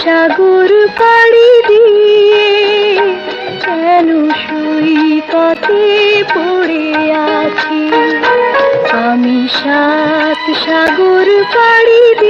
সাগর পাড়ি দিয়ে কেন সৈকতে পড়ে আছি। আমি সাত সাগর পাড়ি দিয়ে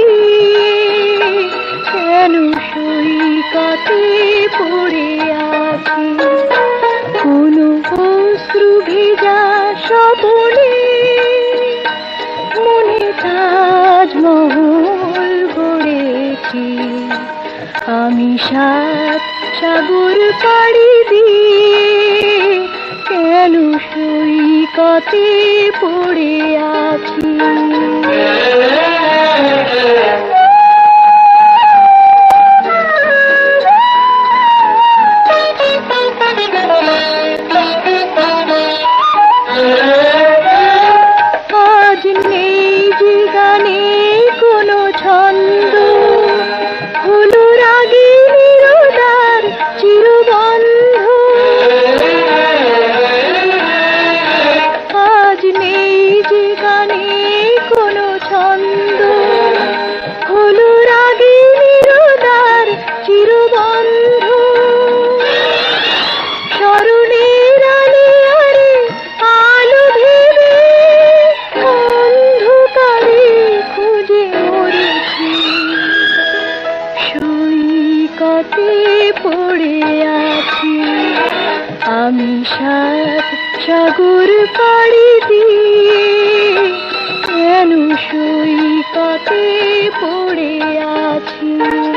আমি সাত সাগর পাড়ি দিয়ে কেন সৈকতে পড়ে আছি? সৈকতে পড়ে আছি। আমি সাত সাগর পাড়ি দিয়ে কেন সৈকতে পড়ে আছি।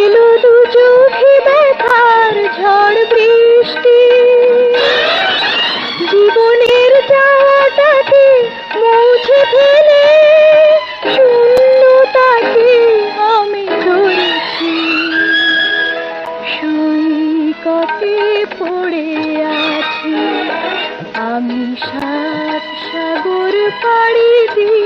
এলো দু চোখে ব্যথার ঝড় বৃষ্টি। জীবনের চাওয়াটাকে মুছে ফেলে শূন্যতাকে আমি ধরেছি। সৈকতে পড়ে আছি, আমি সাত সাগর পাড়ি দিয়ে